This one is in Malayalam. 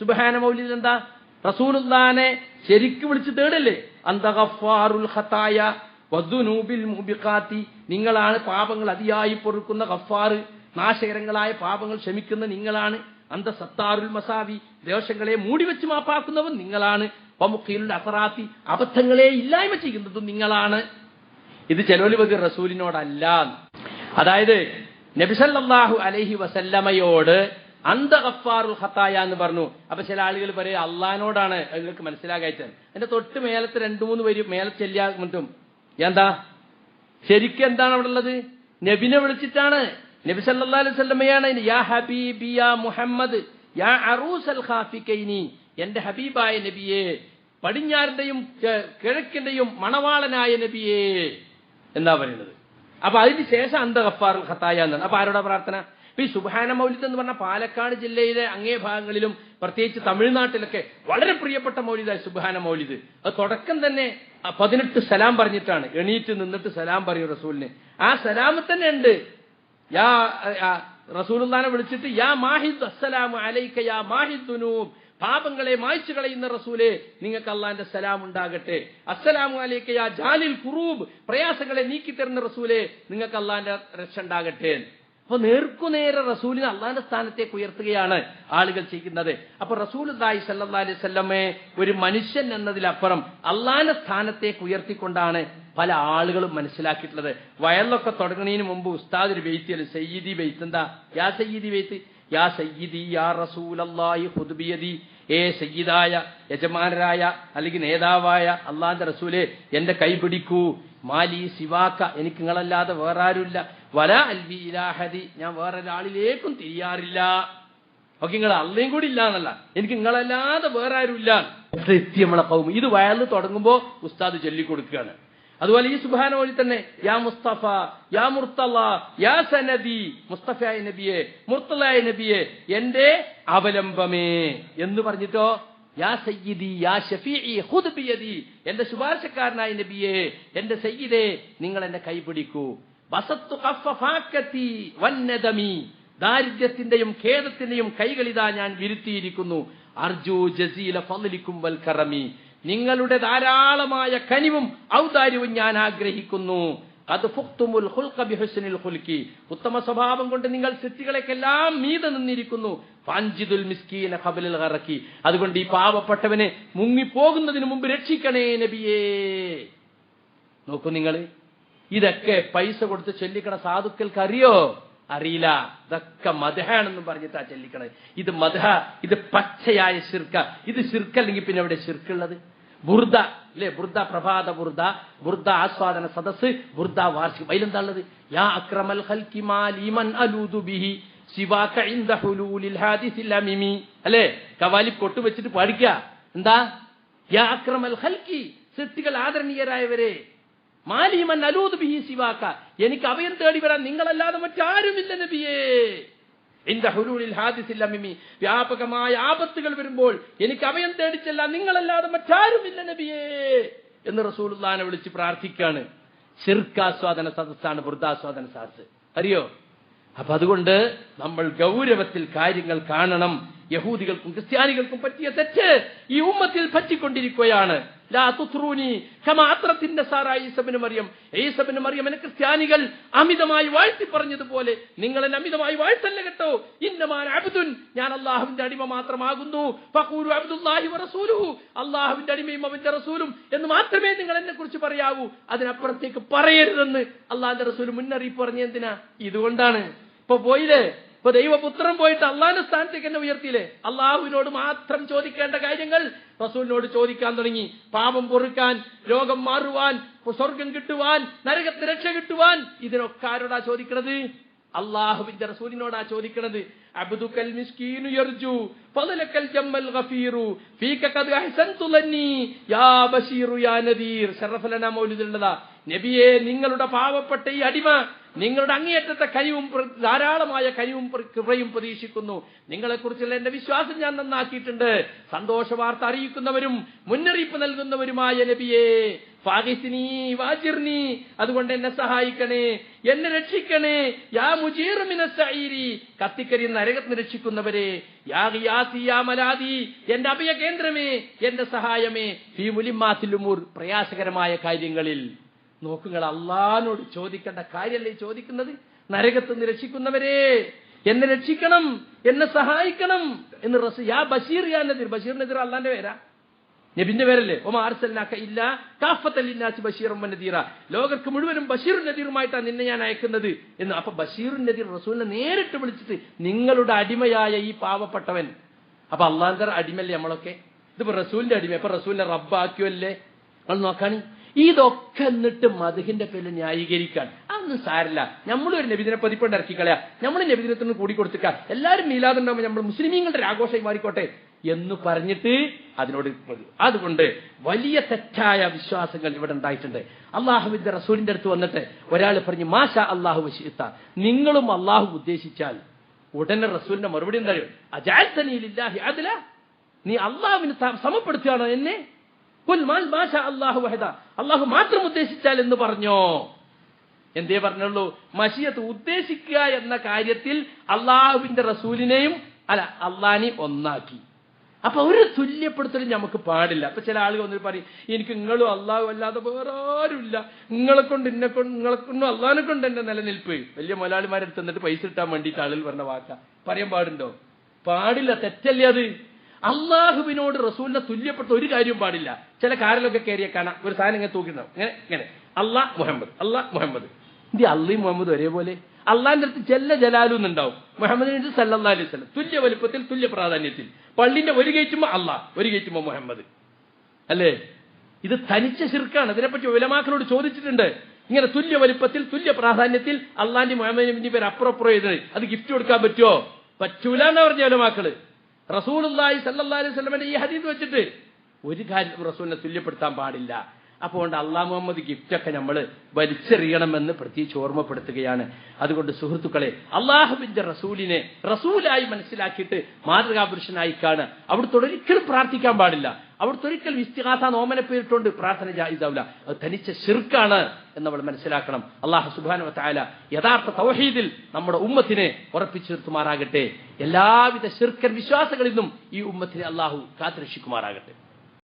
സുബഹാന മൗലി എന്താ? റസൂലുള്ളാനെ ശരിക്ക് വിളിച്ച് തേടല്ലേ? അന്ത ഗഫാറുൽ ഖതായ വദ്ദുനൂബിൽ മുബിഖാത്തി. നിങ്ങളാണ് പാപങ്ങൾ അതിയായി പൊറുക്കുന്ന ഗഫാറ് നാശകരങ്ങളായ പാപങ്ങൾ ക്ഷമിക്കുന്ന നിങ്ങളാണ്. അന്ത സത്താറുൽ മസാവി. ദേശങ്ങളെ മൂടി വെച്ച് മാപ്പാക്കുന്നവൻ നിങ്ങളാണ്. വമുഖീലുൽ അസറാത്തി. അബദ്ധങ്ങളെ ഇല്ലായ്മ ചെയ്യുന്നതും നിങ്ങളാണ്. ഇത് ചെലോലി റസൂലിനോടല്ല. അതായത് നബിസല്ലാഹു അലഹി വസല്ലമയോട് അന്ത ഗഫാറുൽ ഹത്തായ എന്ന് പറഞ്ഞു. അപ്പൊ ചില ആളുകൾ പറയും അള്ളഹാനോടാണ് നിങ്ങൾക്ക് മനസ്സിലാകായിട്ട്. എന്റെ തൊട്ട് മേലത്തെ രണ്ടു മൂന്ന് പേര് മേലെ ചെല്ലാ മറ്റും എന്താ? ശരിക്കും എന്താണ് അവിടെ ഉള്ളത്? നബിനെ വിളിച്ചിട്ടാണ്. നബി സല്ലല്ലാഹു അലൈഹി യാ ഹബീബി യാ മുഹമ്മദ് യാ അറൂസൽ എന്റെ ഹബീബായ നബിയെ പടിഞ്ഞാറിന്റെയും കിഴക്കിന്റെയും മണവാളനായ നബിയെ. എന്താ പറയുന്നത്? അപ്പൊ അതിന് ശേഷം അന്ത ഗഫാറുൽ ഖത്തായ എന്നാണ്. അപ്പൊ ആരോടാ പ്രാർത്ഥന? ഈ സുബാന മൗലിദ് എന്ന് പറഞ്ഞ പാലക്കാട് ജില്ലയിലെ അങ്ങേ ഭാഗങ്ങളിലും പ്രത്യേകിച്ച് തമിഴ്നാട്ടിലൊക്കെ വളരെ പ്രിയപ്പെട്ട മൗലിദായി സുബാന മൗലിദ്. അത് തുടക്കം തന്നെ പതിനെട്ട് സലാം പറഞ്ഞിട്ടാണ്. എണീറ്റ് നിന്നിട്ട് സലാം പറയും റസൂലിന്. ആ സലാം തന്നെ ഉണ്ട്. യാ റസൂലുള്ളാനെ വിളിച്ചിട്ട് യാ മാഹിദ് അസ്സലാമു അലൈക്ക യാ മാഹിദ് പാപങ്ങളെ മായ്ച്ചു കളയുന്ന റസൂലെ നിങ്ങൾക്ക് അള്ളാന്റെ സലാം ഉണ്ടാകട്ടെ. അസ്സലാമു അലൈക യാ ജാലിൽ കുറൂബ്. പ്രയാസങ്ങളെ നീക്കി തരുന്ന റസൂലെ നിങ്ങൾക്ക് അള്ളാന്റെ രക്ഷ ഉണ്ടാകട്ടെ അപ്പൊ നേർക്കുനേരെ റസൂലിനെ അള്ളാന്റെ സ്ഥാനത്തേക്ക് ഉയർത്തുകയാണ് ആളുകൾ ചെയ്യുന്നത്. അപ്പൊ റസൂൽ ദായി സല്ലാ അലൈഹി സ്വല്ലമ്മയെ ഒരു മനുഷ്യൻ എന്നതിലപ്പുറം അള്ളാന്റെ സ്ഥാനത്തേക്ക് ഉയർത്തിക്കൊണ്ടാണ് പല ആളുകളും മനസ്സിലാക്കിയിട്ടുള്ളത്. വയലിലൊക്കെ തുടങ്ങുന്നതിന് മുമ്പ് ഉസ്താദ് ഒരു ബെയ്ത്ത് സയ്യിദി ബെയ്ത്ത് എന്താ? യാ സയ്യിദി ബെയ്ത്ത്. യാ സയ്യിദി യാ റസൂലി ഹുദ്ബിയദി ഏ സയ്യിദായ യജമാനരായ അല്ലെങ്കിൽ നേതാവായ അള്ളാന്റെ റസൂലെ എന്റെ കൈ പിടിക്കൂ. മാലി സിവാക്ക എനിക്ക് നിങ്ങളല്ലാതെ വേറെ ആരുമില്ല വല അൽവി ഇലാഹദി ഞാൻ വേറൊരാളിലേക്കും തിരിയാറില്ല. ഓക്കെ നിങ്ങൾ അള്ളയും കൂടി ഇല്ല എന്നല്ല. എനിക്ക് നിങ്ങളല്ലാതെ വേറെ ആരുമില്ല നമ്മളെ കൗമ. ഇത് വയലിൽ തുടങ്ങുമ്പോ ഉസ്താദ് ചൊല്ലിക്കൊടുക്കുകയാണ്. അതുപോലെ ഈ സുബാന വഴി തന്നെ. യാ മുസ്തഫ യാ മുർത്തല യാ സനബി മുസ്തഫയായ നബിയെ മുർത്തലായ നബിയെ എന്റെ അവലംബമേ. എന്ന് പറഞ്ഞിട്ടോ? യാ സയ്യിദി യാ ഷഫീഇ ഖുദ് എന്റെ ശുപാർശക്കാരനായ നബിയെ എന്റെ സയ്യിദേ നിങ്ങൾ എന്നെ കൈപിടിക്കൂ. വസത്തു ഖഫഫാക്കത്തി വന്നദമി ദാരിദ്ര്യത്തിന്റെയും ഖേദത്തിന്റെയും കൈകളിതാ ഞാൻ വിരുത്തിയിരിക്കുന്നു. അർജു ജസീല ഫലിക്കും വൽ കറമി. നിങ്ങളുടെ ധാരാളമായ കനിവും ഔദാര്യവും ഞാൻ ആഗ്രഹിക്കുന്നു. അത് ഫുക്തുമുൽ ഉത്തമ സ്വഭാവം കൊണ്ട് നിങ്ങൾ സൃഷ്ടികളെക്കെല്ലാം മീത നിന്നിരിക്കുന്നു. മിസ്കീന അതുകൊണ്ട് ഈ പാവപ്പെട്ടവനെ മുങ്ങിപ്പോകുന്നതിന് മുമ്പ് രക്ഷിക്കണേ നബിയേ. നോക്കൂ നിങ്ങൾ ഇതൊക്കെ പൈസ കൊടുത്ത് ചൊല്ലിക്കണ സാധുക്കൾക്ക് അറിയോ അറിയില്ല. ഇതൊക്കെ മധുഹാണെന്നും പറഞ്ഞിട്ടാ ചൊല്ലിക്കണത്. ഇത് മധ ഇത് പച്ചയായ ശിർക്ക. ഇത് ശിർക്കല്ലെങ്കിൽ പിന്നെ അവിടെ ശിർക്കുള്ളത്? ബുർദ അല്ലെ ബുർദ പ്രഭാത ബുർദ ബുർദ ആസ്വാദന സദസ് ബുർദ വാർഷികം. അതിലെന്താ ഉള്ളത് യാ അക്രമൽ ബിഹി സിവാക ഇന്ദ ഹുലൂലിൽ ഹാദിസിൽ അമിമി അല്ലേ? കവാലി കൊട്ടു വെച്ചിട്ട് പാടിക്ക. എന്താ? യാ അക്രമൽ ഹൽക്കി സൃഷ്ടികൾ ആദരണീയരായവരെ. മാലിമൻ അലൂദ് ബിഹി സിവാക്ക എനിക്ക് അഭയം തേടി വരാൻ നിങ്ങളല്ലാതെ മറ്റാരുമില്ല നബിയേ. വ്യാപകമായ ആപത്തുകൾ വരുമ്പോൾ എനിക്ക് അഭയം തേടിച്ചല്ല നിങ്ങളല്ലാതെ മറ്റാരുമില്ല നബിയേ എന്ന് റസൂലുള്ളാനെ വിളിച്ച് പ്രാർത്ഥിക്കുകയാണ് ശിർക്കാസ്വാദന സദസ്സാണ് വൃദ്ധാസ്വാദന സദസ് അറിയോ? അപ്പൊ അതുകൊണ്ട് നമ്മൾ ഗൗരവത്തിൽ കാര്യങ്ങൾ കാണണം. യഹൂദികൾക്കും ക്രിസ്ത്യാനികൾക്കും പറ്റിയ തെറ്റ് ഈ ഉമ്മത്തിൽ പറ്റിക്കൊണ്ടിരിക്കുകയാണ്. ലാ തുത്രൂനി കമാ അത്രത്തിന്റെ സാറാ ഈസബിന് മറിയം. ക്രിസ്ത്യാനികൾ അമിതമായി വാഴ്ത്തി പറഞ്ഞതുപോലെ നിങ്ങൾ എന്നെ അമിതമായി വാഴ്ത്തല്ല കേട്ടോ. ഇന്നമാൻ അബ്ദുൻ ഞാൻ അള്ളാഹുവിന്റെ അടിമ മാത്രമാകുന്നു. അബ്ദുല്ലാഹി അള്ളാഹുവിന്റെ അടിമയും അവന്റെ റസൂലും എന്ന് മാത്രമേ നിങ്ങൾ എന്നെ കുറിച്ച് പറയാവൂ. അതിനപ്പുറത്തേക്ക് പറയരുതെന്ന് അള്ളാഹിന്റെ റസൂൽ മുന്നറിയിപ്പ് പറഞ്ഞ എന്തിനാ? ഇതുകൊണ്ടാണ്. ഇപ്പൊ പോയില്ലേ? ഇപ്പൊ ദൈവപുത്രൻ പോയിട്ട് അള്ളാഹിന്റെ സ്ഥാനത്തേക്ക് എന്നെ ഉയർത്തിയില്ലേ? അള്ളാഹുവിനോട് മാത്രം ചോദിക്കേണ്ട കാര്യങ്ങൾ റസൂലിനോട് ചോദിക്കാൻ തുടങ്ങി. പാപം പൊറുക്കാൻ രോഗം മാറുവാൻ സ്വർഗം കിട്ടുവാൻ നരകത്തിന് രക്ഷ കിട്ടുവാൻ ഇതിനൊക്കെ ആരോടാ ചോദിക്കണത്? അള്ളാഹുവിന്റെ റസൂലിനോടാ ചോദിക്കണത്. അബ്ദുക്കൽ മിസ്കീനു യർജു ജമ്മൽ ഗഫീറു ഫീക ഖദ് യാ യാ നദീർ. നബിയെ നിങ്ങളുടെ പാവപ്പെട്ട ഈ അടിമ നിങ്ങളുടെ അങ്ങേയറ്റത്തെ കഴിവും ധാരാളമായ കഴിവും കൃപയും പ്രതീക്ഷിക്കുന്നു. നിങ്ങളെക്കുറിച്ചുള്ള എന്റെ വിശ്വാസം ഞാൻ നന്നാക്കിയിട്ടുണ്ട്. സന്തോഷ വാർത്ത അറിയിക്കുന്നവരും മുന്നറിയിപ്പ് നൽകുന്നവരുമായ നബിയെ ഫാഗിസ്നി വാജിർനി അതുകൊണ്ട് എന്നെ സഹായിക്കണേ എന്നെ രക്ഷിക്കണേ. യാ മുജീർ മിനസ് സഈരി കത്തിക്കരി നരകത്തിന് രക്ഷിക്കുന്നവരെ യാ യാ മലാദി എന്റെ അഭയ കേന്ദ്രമേ എന്റെ സഹായമേ. ഫി മുലിമാത്തിലുമൂർ പ്രയാസകരമായ കാര്യങ്ങളിൽ. നോക്കുങ്ങൾ അള്ളഹാനോട് ചോദിക്കേണ്ട കാര്യമല്ലേ ചോദിക്കുന്നത്? നരകത്ത് നിന്ന് രക്ഷിക്കുന്നവരെ എന്നെ രക്ഷിക്കണം എന്നെ സഹായിക്കണം എന്ന് റസ് യാ ബഷീർ യാ നദീർ ബഷീർ നദിർ അള്ളാന്റെ പേരാ. നബിന്റെ പേരല്ലേ? ഓ ആർസൽനാക്ക ഇല്ല കാഫത്തല്ലിന്നാസി ബഷീറും നദീറ. ലോകർക്ക് മുഴുവനും ബഷീറും നദീറുമായിട്ടാണ് നിന്നെ ഞാൻ അയക്കുന്നത് എന്ന്. അപ്പൊ ബഷീറു നദീർ റസൂലിനെ നേരിട്ട് വിളിച്ചിട്ട് നിങ്ങളുടെ അടിമയായ ഈ പാവപ്പെട്ടവൻ. അപ്പൊ അള്ളാന്റെ അടിമല്ലേ നമ്മളൊക്കെ? ഇതിപ്പോ റസൂലിന്റെ അടിമ. അപ്പൊ റസൂലിനെ റബ്ബാക്കിയല്ലേ നമ്മൾ നോക്കാണ്. ഇതൊക്കെ എന്നിട്ട് മധുഹിന്റെ പേരിൽ ന്യായീകരിക്കാൻ അതൊന്നും സാരല്ല നമ്മളൊരു നബിദിനെ പതിപ്പണ്ട് ഇറക്കിക്കളയാ നമ്മൾ നബിദിനത്തിന് കൂടി കൊടുത്തുക എല്ലാവരും മീലാതുണ്ടാവുമ്പോൾ നമ്മൾ മുസ്ലിമീങ്ങളുടെ ആഘോഷമായി മാറിക്കോട്ടെ എന്ന് പറഞ്ഞിട്ട് അതിനോട് അതുകൊണ്ട് വലിയ തെറ്റായ വിശ്വാസങ്ങൾ ഇവിടെ ഉണ്ടായിട്ടുണ്ട്. അള്ളാഹുവിന്റെ റസൂലിന്റെ അടുത്ത് വന്നിട്ട് ഒരാൾ പറഞ്ഞു മാഷ അള്ളാഹു വശീത്ത നിങ്ങളും അള്ളാഹു ഉദ്ദേശിച്ചാൽ ഉടനെ റസൂലിന്റെ മറുപടി എന്താ അജാൽ അജാൽത്തനിയിലില്ലാഹി അതില നീ അള്ളാഹുവിന് സമപ്പെടുത്തുകയാണോ എന്നെ? അള്ളാഹു വഹദ. അള്ളാഹു മാത്രം ഉദ്ദേശിച്ചാൽ എന്ന് പറഞ്ഞോ? എന്തേ പറഞ്ഞുള്ളൂ? മഷിയത്ത് ഉദ്ദേശിക്കുക എന്ന കാര്യത്തിൽ അള്ളാഹുവിന്റെ റസൂലിനെയും അല്ല അള്ളാഹിനെ ഒന്നാക്കി. അപ്പൊ ഒരു തുല്യപ്പെടുത്തലും നമുക്ക് പാടില്ല. അപ്പൊ ചില ആളുകൾ വന്നിട്ട് പറയും എനിക്ക് നിങ്ങളും അള്ളാഹു അല്ലാതെ വേറെ ആരുമില്ല. നിങ്ങളെ കൊണ്ട് എന്നെ കൊണ്ട് നിങ്ങളെ കൊണ്ടും അള്ളാഹിനെ കൊണ്ട് എന്റെ നിലനിൽപ്പ്. വലിയ മുതലാളിമാരെടുത്ത് എന്നിട്ട് പൈസ കിട്ടാൻ വേണ്ടിയിട്ട് ആളുകൾ പറഞ്ഞ വാക്ക. പറയാൻ പാടുണ്ടോ? പാടില്ല തെറ്റല്ലേ അത്? അള്ളാഹുവിനോട് റസൂലിനെ തുല്യപ്പെട്ട ഒരു കാര്യവും പാടില്ല. ചില കാറിലൊക്കെ കയറിയ കാണാം ഒരു സാധനം ഇങ്ങനെ തൂക്കിണ്ടാവും ഇങ്ങനെ ഇങ്ങനെ. Allah Muhammad Allah Muhammad. ഇത് അള്ളി മുഹമ്മദ് ഒരേപോലെ. അള്ളാന്റെ അടുത്ത് ജല്ല ജലാലു ഉണ്ടാവും മുഹമ്മദിന് സല്ലാ അലൈഹി സ്വലം തുല്യ വലുപ്പത്തിൽ തുല്യ പ്രാധാന്യത്തിൽ. പള്ളിന്റെ ഒരു കയറ്റുമ്പോ അള്ളാഹ് ഒരു കയറ്റുമ്പോ മുഹമ്മദ്. അല്ലേ? ഇത് തനിച്ച ശിർക്കാണ്. ഇതിനെപ്പറ്റി ഉലമാക്കളോട് ചോദിച്ചിട്ടുണ്ട്. ഇങ്ങനെ തുല്യ വലുപ്പത്തിൽ തുല്യ പ്രാധാന്യത്തിൽ അള്ളാന്റെ മുഹമ്മദിന്റെ പേര് അപ്പുറപ്പുറം അപ്പുറം ചെയ്തത് അത് ഗിഫ്റ്റ് കൊടുക്കാൻ പറ്റുമോ? പറ്റൂല എന്ന് പറഞ്ഞ ഉലമാക്കൾ. റസൂലുള്ളാഹി സല്ലാ അലൈഹി സ്വലമിന്റെ ഈ ഹദീസ് വെച്ചിട്ട് ഒരു കാര്യം റസൂലിനെ തുല്യപ്പെടുത്താൻ പാടില്ല. അപ്പോൾ അള്ളാ മുഹമ്മദ് ഗിഫ്റ്റൊക്കെ നമ്മൾ വലിച്ചെറിയണമെന്ന് പ്രത്യേകിച്ച് ഓർമ്മപ്പെടുത്തുകയാണ്. അതുകൊണ്ട് സുഹൃത്തുക്കളെ അള്ളാഹുബിന്റെ റസൂലിനെ റസൂലായി മനസ്സിലാക്കിയിട്ട് മാതൃകാപുരുഷനായി കാണുക. അവിടുത്തെ ഒരിക്കലും പ്രാർത്ഥിക്കാൻ പാടില്ല. അവിടുത്തെ ഒരിക്കൽ വിസ്തിഹാസ നോമനെ പേരിട്ടുണ്ട് പ്രാർത്ഥന ജായിതാവില്ല അത് തനിച്ച ശിർക്കാണ് എന്ന് നമ്മൾ മനസ്സിലാക്കണം. അള്ളാഹു സുബാന യഥാർത്ഥ തൗഹീദിൽ നമ്മുടെ ഉമ്മത്തിനെ ഉറപ്പിച്ചു നിർത്തുമാറാകട്ടെ. എല്ലാവിധ ശിർക്കൻ വിശ്വാസങ്ങളിൽ നിന്നും ഈ ഉമ്മത്തിനെ അള്ളാഹു കാത്തുരക്ഷിക്കുമാറാകട്ടെ.